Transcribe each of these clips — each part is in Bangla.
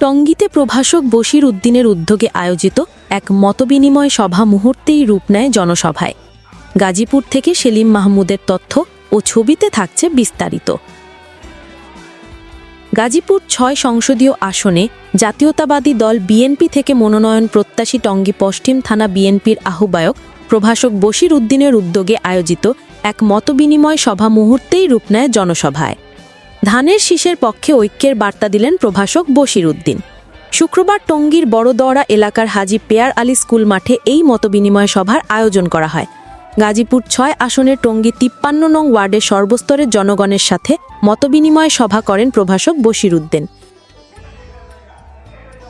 টঙ্গীতে প্রভাষক বশির উদ্দিনের উদ্যোগে আয়োজিত এক মতবিনিময় সভা মুহূর্তেই রূপ নেয় জনসভায়। গাজীপুর থেকে সেলিম মাহমুদের তথ্য ও ছবিতে থাকছে বিস্তারিত। গাজীপুর ছয় সংসদীয় আসনে জাতীয়তাবাদী দল বিএনপি থেকে মনোনয়ন প্রত্যাশী টঙ্গী পশ্চিম থানা বিএনপির আহ্বায়ক প্রভাষক বশির উদ্দিনের উদ্যোগে আয়োজিত এক মতবিনিময় সভা মুহূর্তেই রূপ নেয় জনসভায়। ধানের শীষের পক্ষে ঐক্যের বার্তা দিলেন প্রভাষক বশির উদ্দিন শুক্রবার টঙ্গীর বড়দরা এলাকার হাজি পেয়ার আলী স্কুল মাঠে এই মতবিনিময় সভার আয়োজন করা হয়। গাজীপুর ছয় আসনের টঙ্গী তিপ্পান্ন নং ওয়ার্ডের সর্বস্তরের জনগণের সাথে মতবিনিময় সভা করেন প্রভাষক বশির উদ্দিন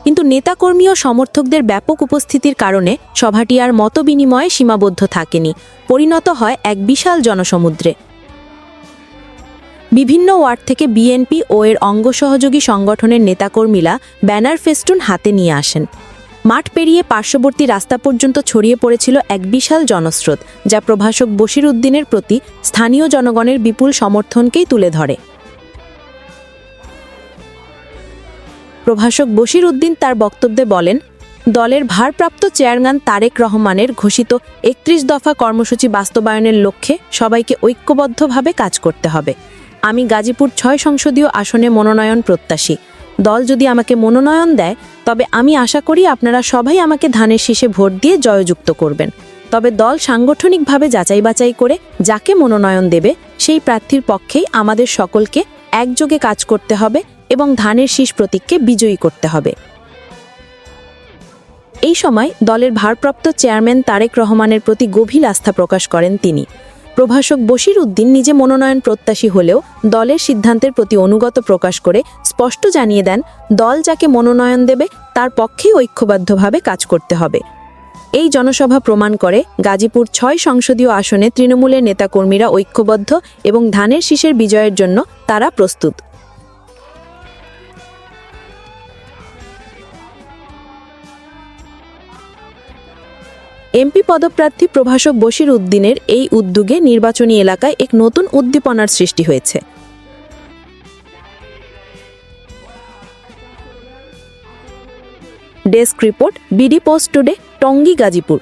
কিন্তু নেতাকর্মী ও সমর্থকদের ব্যাপক উপস্থিতির কারণে সভাটি আর মতবিনিময়ে সীমাবদ্ধ থাকেনি। পরিণত হয় এক বিশাল জনসমুদ্রে। বিভিন্ন ওয়ার্ড থেকে বিএনপি ও এর অঙ্গ সহযোগী সংগঠনের নেতাকর্মীরা ব্যানার ফেস্টুন হাতে নিয়ে আসেন। মাঠ পেরিয়ে পার্শ্ববর্তী রাস্তা পর্যন্ত ছড়িয়ে পড়েছিল এক বিশাল জনস্রোত, যা প্রভাষক বশির উদ্দিনের প্রতি স্থানীয় জনগণের বিপুল সমর্থনকেই তুলে ধরে। প্রভাষক বশির উদ্দিন তার বক্তব্যে বলেন, দলের ভারপ্রাপ্ত চেয়ারম্যান তারেক রহমানের ঘোষিত একত্রিশ দফা কর্মসূচি বাস্তবায়নের লক্ষ্যে সবাইকে ঐক্যবদ্ধভাবে কাজ করতে হবে। আমি গাজীপুর ছয় সংসদীয় আসনে মনোনয়ন প্রত্যাশী। দল যদি আমাকে মনোনয়ন দেয়, তবে আমি আশা করি আপনারা সবাই আমাকে ধানের শীষে ভোট দিয়ে জয়যুক্ত করবেন। তবে দল সাংগঠনিকভাবে যাচাই বাছাই করে যাকে মনোনয়ন দেবে, সেই প্রার্থীর পক্ষেই আমাদের সকলকে একযোগে কাজ করতে হবে এবং ধানের শীষ প্রতীককে বিজয়ী করতে হবে। এই সময় দলের ভারপ্রাপ্ত চেয়ারম্যান তারেক রহমানের প্রতি গভীর আস্থা প্রকাশ করেন তিনি। প্রভাষক বশির উদ্দিন নিজে মনোনয়ন প্রত্যাশী হলেও দলের সিদ্ধান্তের প্রতি অনুগত প্রকাশ করে স্পষ্ট জানিয়ে দেন, দল যাকে মনোনয়ন দেবে তার পক্ষে ঐক্যবদ্ধভাবে কাজ করতে হবে। এই জনসভা প্রমাণ করে গাজীপুর ছয় সংসদীয় আসনে তৃণমূলের নেতাকর্মীরা ঐক্যবদ্ধ এবং ধানের শীষের বিজয়ের জন্য তারা প্রস্তুত। এমপি পদপ্রার্থী প্রভাষক বশির উদ্দিনের এই উদ্যোগে নির্বাচনী এলাকায় এক নতুন উদ্দীপনার সৃষ্টি হয়েছে। Desk report, BD post today, Tongi Gazipur.